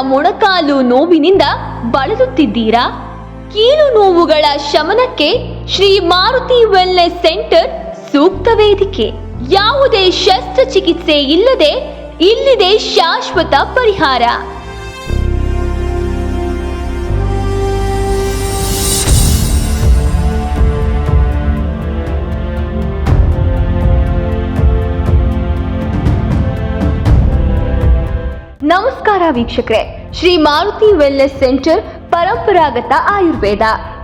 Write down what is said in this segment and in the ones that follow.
ಮೊಣಕಾಲು ನೋವಿನಿಂದ ಬಳಲುತ್ತಿದ್ದೀರಾ? ಕೀಲು ನೋವುಗಳ ಶಮನಕ್ಕೆ ಶ್ರೀ ಮಾರುತಿ ವೆಲ್ನೆಸ್ ಸೆಂಟರ್ ಸೂಕ್ತ ವೇದಿಕೆ. ಯಾವುದೇ ಶಸ್ತ್ರಚಿಕಿತ್ಸೆ ಇಲ್ಲದೆ ಇಲ್ಲಿದೆ ಶಾಶ್ವತ ಪರಿಹಾರ. ವೀಕ್ಷಕರೇ, ಶ್ರೀ ಮಾರುತಿ ವೆಲ್ನೆಸ್ ಸೆಂಟರ್ ಪರಂಪರಾಗತ ಆಯುರ್ವೇದ,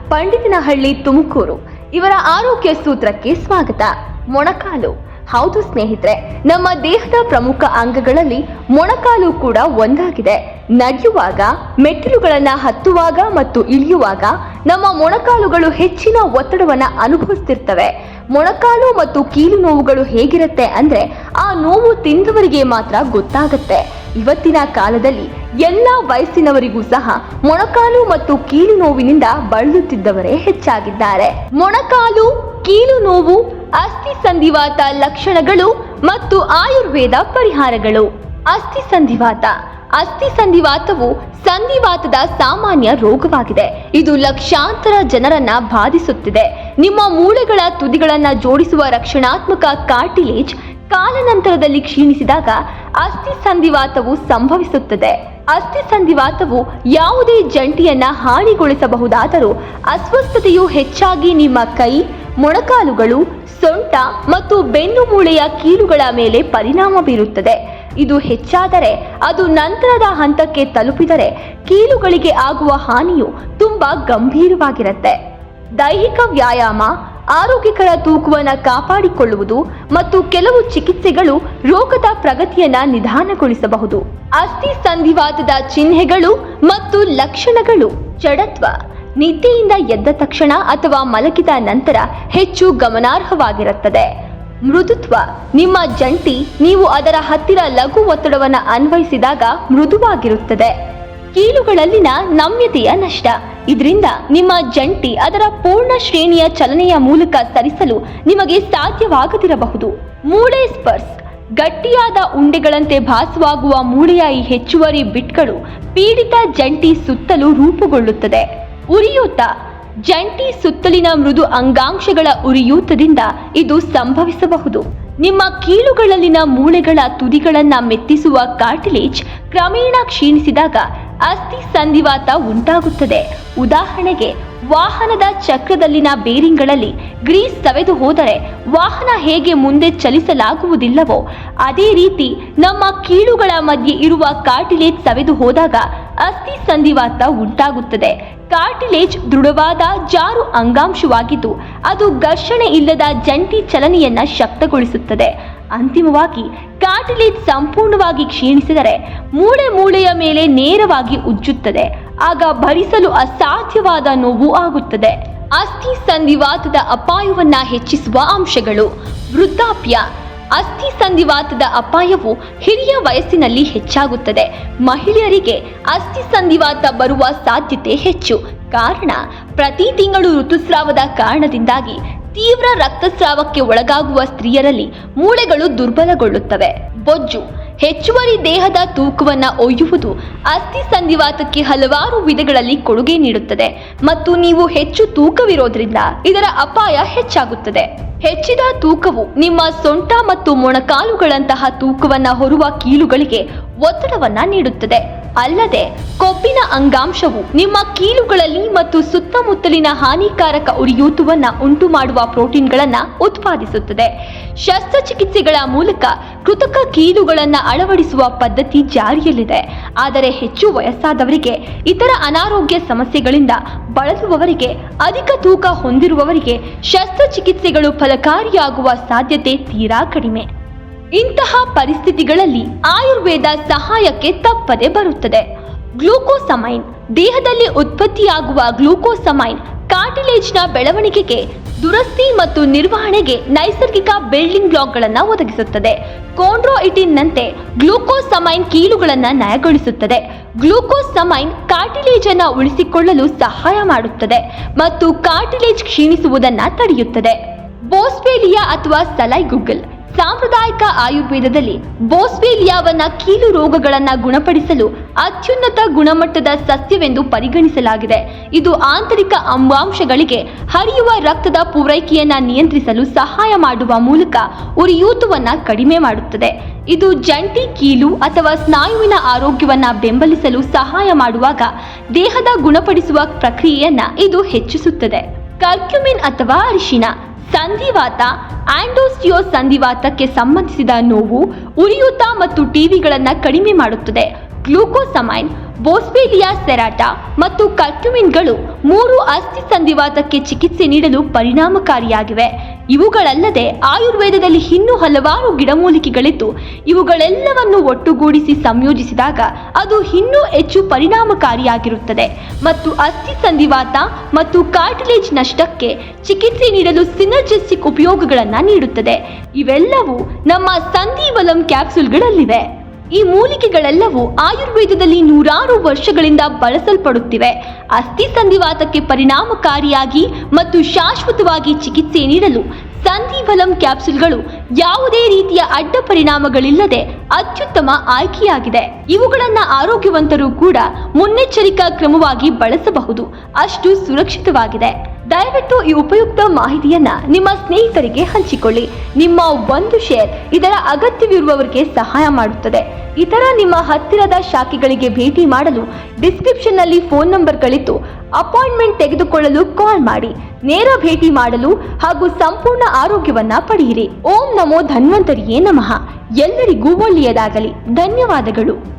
ಪಂಡಿತನಹಳ್ಳಿ ತುಮಕೂರು. ಇವರ ಆರೋಗ್ಯ ಸೂತ್ರಕ್ಕೆ ಸ್ವಾಗತ. ಮೊಣಕಾಲು. ಹೌದು ಸ್ನೇಹಿತರೆ, ನಮ್ಮ ದೇಹದ ಪ್ರಮುಖ ಅಂಗಗಳಲ್ಲಿ ಮೊಣಕಾಲು ಕೂಡ ಒಂದಾಗಿದೆ. ನಡೆಯುವಾಗ, ಮೆಟ್ಟಿಲುಗಳನ್ನ ಹತ್ತುವಾಗ ಮತ್ತು ಇಳಿಯುವಾಗ ನಮ್ಮ ಮೊಣಕಾಲುಗಳು ಹೆಚ್ಚಿನ ಒತ್ತಡವನ್ನ ಅನುಭವಿಸ್ತಿರ್ತವೆ. ಮೊಣಕಾಲು ಮತ್ತು ಕೀಲು ನೋವುಗಳು ಹೇಗಿರುತ್ತೆ ಅಂದ್ರೆ ಆ ನೋವು ತಿಂದವರಿಗೆ ಮಾತ್ರ ಗೊತ್ತಾಗತ್ತೆ. ಇವತ್ತಿನ ಕಾಲದಲ್ಲಿ ಎಲ್ಲ ವಯಸ್ಸಿನವರಿಗೂ ಸಹ ಮೊಣಕಾಲು ಮತ್ತು ಕೀಲು ನೋವಿನಿಂದ ಬಳಲುತ್ತಿದ್ದವರೇ ಹೆಚ್ಚಾಗಿದ್ದಾರೆ. ಮೊಣಕಾಲು, ಕೀಲು ನೋವು, ಅಸ್ಥಿ ಸಂಧಿವಾತ ಲಕ್ಷಣಗಳು ಮತ್ತು ಆಯುರ್ವೇದ ಪರಿಹಾರಗಳು. ಅಸ್ಥಿ ಸಂಧಿವಾತ. ಅಸ್ಥಿ ಸಂಧಿವಾತವು ಸಂಧಿವಾತದ ಸಾಮಾನ್ಯ ರೋಗವಾಗಿದೆ. ಇದು ಲಕ್ಷಾಂತರ ಜನರನ್ನ ಬಾಧಿಸುತ್ತಿದೆ. ನಿಮ್ಮ ಮೂಳೆಗಳ ತುದಿಗಳನ್ನ ಜೋಡಿಸುವ ರಕ್ಷಣಾತ್ಮಕ ಕಾರ್ಟಿಲೇಜ್ ಕಾಲಾನಂತರದಲ್ಲಿ ಕ್ಷೀಣಿಸಿದಾಗ ಅಸ್ಥಿ ಸಂಧಿವಾತವು ಸಂಭವಿಸುತ್ತದೆ. ಅಸ್ಥಿ ಸಂಧಿವಾತವು ಯಾವುದೇ ಜಂಟಿಯನ್ನ ಹಾನಿಗೊಳಿಸಬಹುದಾದರೂ ಅಸ್ವಸ್ಥತೆಯು ಹೆಚ್ಚಾಗಿ ನಿಮ್ಮ ಕೈ, ಮೊಣಕಾಲುಗಳು, ಸೊಂಟ ಮತ್ತು ಬೆನ್ನು ಮೂಳೆಯ ಕೀಲುಗಳ ಮೇಲೆ ಪರಿಣಾಮ ಬೀರುತ್ತದೆ. ಇದು ಹೆಚ್ಚಾದರೆ ಅದು ನಂತರದ ಹಂತಕ್ಕೆ ತಲುಪಿದರೆ ಕೀಲುಗಳಿಗೆ ಆಗುವ ಹಾನಿಯು ತುಂಬಾ ಗಂಭೀರವಾಗಿರುತ್ತೆ. ದೈಹಿಕ ವ್ಯಾಯಾಮ ಆರೋಗ್ಯಕರ ತೂಕವನ್ನು ಕಾಪಾಡಿಕೊಳ್ಳುವುದು ಮತ್ತು ಕೆಲವು ಚಿಕಿತ್ಸೆಗಳು ರೋಗದ ಪ್ರಗತಿಯನ್ನ ನಿಧಾನಗೊಳಿಸಬಹುದು. ಅಸ್ಥಿ ಸಂಧಿವಾತದ ಚಿಹ್ನೆಗಳು ಮತ್ತು ಲಕ್ಷಣಗಳು. ಜಡತ್ವ. ನಿದ್ದೆಯಿಂದ ಎದ್ದ ತಕ್ಷಣ ಅಥವಾ ಮಲಗಿದ ನಂತರ ಹೆಚ್ಚು ಗಮನಾರ್ಹವಾಗಿರುತ್ತದೆ. ಮೃದುತ್ವ. ನಿಮ್ಮ ಜಂಟಿ ನೀವು ಅದರ ಹತ್ತಿರ ಲಘು ಒತ್ತಡವನ್ನು ಅನ್ವಯಿಸಿದಾಗ ಮೃದುವಾಗಿರುತ್ತದೆ. ಕೀಲುಗಳಲ್ಲಿನ ನಮ್ಯತೆಯ ನಷ್ಟ. ಇದರಿಂದ ನಿಮ್ಮ ಜಂಟಿ ಅದರ ಪೂರ್ಣ ಶ್ರೇಣಿಯ ಚಲನೆಯ ಮೂಲಕ ಸರಿಸಲು ನಿಮಗೆ ಸಾಧ್ಯವಾಗದಿರಬಹುದು. ಮೂಳೆ ಸ್ಪರ್ಸ್. ಗಟ್ಟಿಯಾದ ಉಂಡೆಗಳಂತೆ ಭಾಸವಾಗುವ ಮೂಳೆಯ ಈ ಹೆಚ್ಚುವರಿ ಬಿಟ್ಗಳು ಪೀಡಿತ ಜಂಟಿ ಸುತ್ತಲೂ ರೂಪುಗೊಳ್ಳುತ್ತದೆ. ಉರಿಯೂತ. ಜಂಟಿ ಸುತ್ತಲಿನ ಮೃದು ಅಂಗಾಂಶಗಳ ಉರಿಯೂತದಿಂದ ಇದು ಸಂಭವಿಸಬಹುದು. ನಿಮ್ಮ ಕೀಲುಗಳಲ್ಲಿನ ಮೂಳೆಗಳ ತುದಿಗಳನ್ನು ಮೆತ್ತಿಸುವ ಕಾರ್ಟಿಲೇಜ್ ಕ್ರಮೇಣ ಕ್ಷೀಣಿಸಿದಾಗ ಅಸ್ಥಿ ಸಂಧಿವಾತ ಉಂಟಾಗುತ್ತದೆ. ಉದಾಹರಣೆಗೆ, ವಾಹನದ ಚಕ್ರದಲ್ಲಿನ ಬೇರಿಂಗ್ಗಳಲ್ಲಿ ಗ್ರೀಸ್ ಸವೆದು ಹೋದರೆ ವಾಹನ ಹೇಗೆ ಮುಂದೆ ಚಲಿಸಲಾಗುವುದಿಲ್ಲವೋ, ಅದೇ ರೀತಿ ನಮ್ಮ ಕೀಳುಗಳ ಮಧ್ಯೆ ಇರುವ ಕಾರ್ಟಿಲೇಜ್ ಸವೆದು ಹೋದಾಗ ಅಸ್ಥಿ ಸಂಧಿವಾತ ಉಂಟಾಗುತ್ತದೆ. ಕಾರ್ಟಿಲೇಜ್ ದೃಢವಾದ ಜಾರು ಅಂಗಾಂಶವಾಗಿದ್ದು, ಅದು ಘರ್ಷಣೆ ಇಲ್ಲದ ಜಂಟಿ ಚಲನೆಯನ್ನ ಶಕ್ತಗೊಳಿಸುತ್ತದೆ. ಅಂತಿಮವಾಗಿ ಕಾರ್ಟಿಲೇಜ್ ಸಂಪೂರ್ಣವಾಗಿ ಕ್ಷೀಣಿಸಿದರೆ ಮೂಳೆ ಮೂಳೆಯ ಮೇಲೆ ನೇರವಾಗಿ ಉಜ್ಜುತ್ತದೆ. ಆಗ ಭರಿಸಲು ಅಸಾಧ್ಯವಾದ ನೋವು ಆಗುತ್ತದೆ. ಅಸ್ಥಿ ಸಂಧಿವಾತದ ಅಪಾಯವನ್ನ ಹೆಚ್ಚಿಸುವ ಅಂಶಗಳು. ವೃದ್ಧಾಪ್ಯ. ಅಸ್ಥಿ ಸಂಧಿವಾತದ ಅಪಾಯವು ಹಿರಿಯ ವಯಸ್ಸಿನಲ್ಲಿ ಹೆಚ್ಚಾಗುತ್ತದೆ. ಮಹಿಳೆಯರಿಗೆ ಅಸ್ಥಿ ಸಂಧಿವಾತ ಬರುವ ಸಾಧ್ಯತೆ ಹೆಚ್ಚು. ಕಾರಣ, ಪ್ರತಿ ತಿಂಗಳು ಋತುಸ್ರಾವದ ಕಾರಣದಿಂದಾಗಿ ತೀವ್ರ ರಕ್ತಸ್ರಾವಕ್ಕೆ ಒಳಗಾಗುವ ಸ್ತ್ರೀಯರಲ್ಲಿ ಮೂಳೆಗಳು ದುರ್ಬಲಗೊಳ್ಳುತ್ತವೆ. ಬೊಜ್ಜು, ಹೆಚ್ಚುವರಿ ದೇಹದ ತೂಕವನ್ನ ಒಯ್ಯುವುದು ಅಸ್ಥಿ ಸಂಧಿವಾತಕ್ಕೆ ಹಲವಾರು ವಿಧಗಳಲ್ಲಿ ಕೊಡುಗೆ ನೀಡುತ್ತದೆ. ಮತ್ತು ನೀವು ಹೆಚ್ಚು ತೂಕವಿರೋದ್ರಿಂದ ಇದರ ಅಪಾಯ ಹೆಚ್ಚಾಗುತ್ತದೆ. ಹೆಚ್ಚಿದ ತೂಕವು ನಿಮ್ಮ ಸೊಂಟ ಮತ್ತು ಮೊಣಕಾಲುಗಳಂತಹ ತೂಕವನ್ನ ಹೊರುವ ಕೀಲುಗಳಿಗೆ ಒತ್ತಡವನ್ನ ನೀಡುತ್ತದೆ. ಅಲ್ಲದೆ, ಕೊಬ್ಬಿನ ಅಂಗಾಂಶವು ನಿಮ್ಮ ಕೀಲುಗಳಲ್ಲಿ ಮತ್ತು ಸುತ್ತಮುತ್ತಲಿನ ಹಾನಿಕಾರಕ ಉರಿಯೂತವನ್ನ ಉಂಟು ಮಾಡುವ ಪ್ರೋಟೀನ್ಗಳನ್ನು ಉತ್ಪಾದಿಸುತ್ತದೆ. ಶಸ್ತ್ರಚಿಕಿತ್ಸೆಗಳ ಮೂಲಕ ಕೃತಕ ಕೀಲುಗಳನ್ನು ಅಳವಡಿಸುವ ಪದ್ಧತಿ ಜಾರಿಯಲ್ಲಿದೆ. ಆದರೆ ಹೆಚ್ಚು ವಯಸ್ಸಾದವರಿಗೆ, ಇತರ ಅನಾರೋಗ್ಯ ಸಮಸ್ಯೆಗಳಿಂದ ಬಳಲುವವರಿಗೆ, ಅಧಿಕ ತೂಕ ಹೊಂದಿರುವವರಿಗೆ ಶಸ್ತ್ರಚಿಕಿತ್ಸೆಗಳು ಫಲಕಾರಿಯಾಗುವ ಸಾಧ್ಯತೆ ತೀರಾ ಕಡಿಮೆ. ಇಂತಹ ಪರಿಸ್ಥಿತಿಗಳಲ್ಲಿ ಆಯುರ್ವೇದ ಸಹಾಯಕ್ಕೆ ತಪ್ಪದೆ ಬರುತ್ತದೆ. ಗ್ಲೂಕೋಸಮೈನ್, ದೇಹದಲ್ಲಿ ಉತ್ಪತ್ತಿಯಾಗುವ ಗ್ಲೂಕೋಸಮೈನ್, ಕಾರ್ಟಿಲೇಜ್ನ ಬೆಳವಣಿಗೆಗೆ, ದುರಸ್ತಿ ಮತ್ತು ನಿರ್ವಹಣೆಗೆ ನೈಸರ್ಗಿಕ ಬಿಲ್ಡಿಂಗ್ ಬ್ಲಾಕ್ಗಳನ್ನು ಒದಗಿಸುತ್ತದೆ. ಕೋಂಡ್ರೋಇಟಿನ್ನಂತೆ ಗ್ಲೂಕೋಸಮೈನ್ ಕೀಲುಗಳನ್ನು ನಯಗೊಳಿಸುತ್ತದೆ. ಗ್ಲೂಕೋಸಮೈನ್ ಕಾರ್ಟಿಲೇಜ್ ಅನ್ನು ಉಳಿಸಿಕೊಳ್ಳಲು ಸಹಾಯ ಮಾಡುತ್ತದೆ ಮತ್ತು ಕಾರ್ಟಿಲೇಜ್ ಕ್ಷೀಣಿಸುವುದನ್ನು ತಡೆಯುತ್ತದೆ. ಬೋಸ್ವೇಲಿಯಾ ಅಥವಾ ಸಲೈ ಗುಗ್ಗಲ್ ಸಾಂಪ್ರದಾಯಿಕ ಆಯುರ್ವೇದದಲ್ಲಿ ಬೋಸ್ವೇಲಿಯಾವನ್ನ ಕೀಲು ರೋಗಗಳನ್ನ ಗುಣಪಡಿಸಲು ಅತ್ಯುನ್ನತ ಗುಣಮಟ್ಟದ ಸಸ್ಯವೆಂದು ಪರಿಗಣಿಸಲಾಗಿದೆ. ಇದು ಆಂತರಿಕ ಅಂಗಾಂಶಗಳಿಗೆ ಹರಿಯುವ ರಕ್ತದ ಪೂರೈಕೆಯನ್ನ ನಿಯಂತ್ರಿಸಲು ಸಹಾಯ ಮಾಡುವ ಮೂಲಕ ಉರಿಯೂತವನ್ನ ಕಡಿಮೆ ಮಾಡುತ್ತದೆ. ಇದು ಜಂಟಿ ಕೀಲು ಅಥವಾ ಸ್ನಾಯುವಿನ ಆರೋಗ್ಯವನ್ನ ಬೆಂಬಲಿಸಲು ಸಹಾಯ ಮಾಡುವಾಗ ದೇಹದ ಗುಣಪಡಿಸುವ ಪ್ರಕ್ರಿಯೆಯನ್ನ ಇದು ಹೆಚ್ಚಿಸುತ್ತದೆ. ಕರ್ಕ್ಯುಮಿನ್ ಅಥವಾ ಅರಿಶಿನ ಸಂಧಿವಾತ ಆಂಡೋಸ್ಟಿಯೋ ಸಂಧಿವಾತಕ್ಕೆ ಸಂಬಂಧಿಸಿದ ನೋವು ಉರಿಯೂತ ಮತ್ತು ಟಿವಿಗಳನ್ನು ಕಡಿಮೆ ಮಾಡುತ್ತದೆ. ಗ್ಲೂಕೋಸಮೈನ್ ಬೋಸ್ವೇಲಿಯಾ ಸೆರಾಟಾ ಮತ್ತು ಕರ್ಕ್ಯುಮಿನ್ಗಳು ಮೂರು ಅಸ್ಥಿ ಸಂಧಿವಾತಕ್ಕೆ ಚಿಕಿತ್ಸೆ ನೀಡಲು ಪರಿಣಾಮಕಾರಿಯಾಗಿವೆ. ಇವುಗಳಲ್ಲದೆ ಆಯುರ್ವೇದದಲ್ಲಿ ಇನ್ನೂ ಹಲವಾರು ಗಿಡಮೂಲಿಕೆಗಳಿದ್ದು, ಇವುಗಳೆಲ್ಲವನ್ನು ಒಟ್ಟುಗೂಡಿಸಿ ಸಂಯೋಜಿಸಿದಾಗ ಅದು ಇನ್ನೂ ಹೆಚ್ಚು ಪರಿಣಾಮಕಾರಿಯಾಗಿರುತ್ತದೆ. ಮತ್ತು ಅಸ್ಥಿ ಸಂಧಿವಾತ ಮತ್ತು ಕಾರ್ಟಿಲೇಜ್ ನಷ್ಟಕ್ಕೆ ಚಿಕಿತ್ಸೆ ನೀಡಲು ಸಿನರ್ಜೆಸ್ಟಿಕ್ ಉಪಯೋಗಗಳನ್ನು ನೀಡುತ್ತದೆ. ಇವೆಲ್ಲವೂ ನಮ್ಮ ಸಂಧಿವಲಂ ಕ್ಯಾಪ್ಸೂಲ್ಗಳಲ್ಲಿವೆ. ಈ ಮೂಲಿಕೆಗಳೆಲ್ಲವೂ ಆಯುರ್ವೇದದಲ್ಲಿ ನೂರಾರು ವರ್ಷಗಳಿಂದ ಬಳಸಲ್ಪಡುತ್ತಿವೆ. ಅಸ್ಥಿ ಸಂಧಿವಾತಕ್ಕೆ ಪರಿಣಾಮಕಾರಿಯಾಗಿ ಮತ್ತು ಶಾಶ್ವತವಾಗಿ ಚಿಕಿತ್ಸೆ ನೀಡಲು ಸಂಧಿಬಲಂ ಕ್ಯಾಪ್ಸುಲ್ಗಳು ಯಾವುದೇ ರೀತಿಯ ಅಡ್ಡ ಪರಿಣಾಮಗಳಿಲ್ಲದೆ ಅತ್ಯುತ್ತಮ ಆಯ್ಕೆಯಾಗಿದೆ. ಇವುಗಳನ್ನ ಆರೋಗ್ಯವಂತರು ಕೂಡ ಮುನ್ನೆಚ್ಚರಿಕಾ ಕ್ರಮವಾಗಿ ಬಳಸಬಹುದು. ಅಷ್ಟು ಸುರಕ್ಷಿತವಾಗಿದೆ. ದಯವಿಟ್ಟು ಈ ಉಪಯುಕ್ತ ಮಾಹಿತಿಯನ್ನ ನಿಮ್ಮ ಸ್ನೇಹಿತರಿಗೆ ಹಂಚಿಕೊಳ್ಳಿ. ನಿಮ್ಮ ಒಂದು ಶೇರ್ ಇದರ ಅಗತ್ಯವಿರುವವರಿಗೆ ಸಹಾಯ ಮಾಡುತ್ತದೆ. ಇತರ ನಿಮ್ಮ ಹತ್ತಿರದ ಶಾಖೆಗಳಿಗೆ ಭೇಟಿ ಮಾಡಲು ಡಿಸ್ಕ್ರಿಪ್ಷನ್ನಲ್ಲಿ ಫೋನ್ ನಂಬರ್ಗಳಿದ್ದು ಅಪಾಯಿಂಟ್ಮೆಂಟ್ ತೆಗೆದುಕೊಳ್ಳಲು ಕಾಲ್ ಮಾಡಿ. ನೇರ ಭೇಟಿ ಮಾಡಲು ಹಾಗೂ ಸಂಪೂರ್ಣ ಆರೋಗ್ಯವನ್ನ ಪಡೆಯಿರಿ. ಓಂ ನಮೋ ಧನ್ವಂತರಿಯೇ ನಮಃ. ಎಲ್ಲರಿಗೂ ಒಳ್ಳೆಯದಾಗಲಿ. ಧನ್ಯವಾದಗಳು.